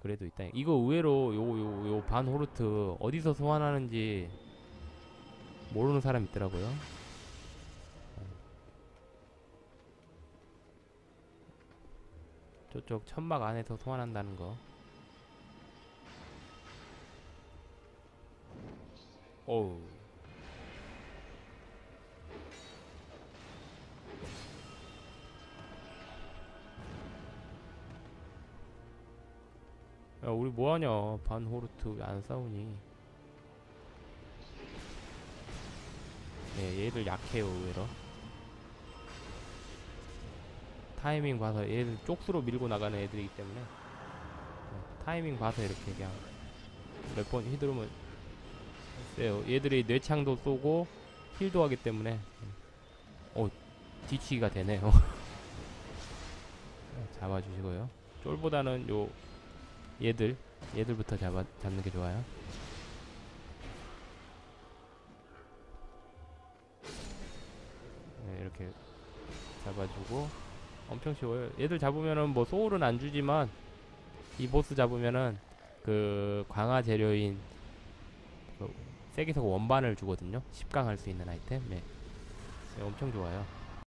그래도 있다. 이거 의외로 요 요 요 반호르트 어디서 소환하는지 모르는 사람 있더라고요. 저쪽 천막 안에서 소환한다는 거. 어우. 야, 우리 뭐하냐? 반호르트 왜 안 싸우니? 네, 얘들 약해요, 의외로. 타이밍 봐서 얘들 쪽수로 밀고 나가는 애들이기 때문에 네, 타이밍 봐서 이렇게 그냥 몇 번 휘두르면 세요. 얘들이 뇌창도 쏘고 힐도 하기 때문에 어 뒤치기가 되네요. 잡아주시고요. 쫄보다는 요 얘들 얘들부터 잡아 잡는 게 좋아요. 네, 이렇게 잡아주고 엄청 쉬워요. 얘들 잡으면은 뭐 소울은 안 주지만 이 보스 잡으면은 그 강화 재료인 그 세계석 원반을 주거든요. 10강 할 수 있는 아이템. 네. 네, 엄청 좋아요.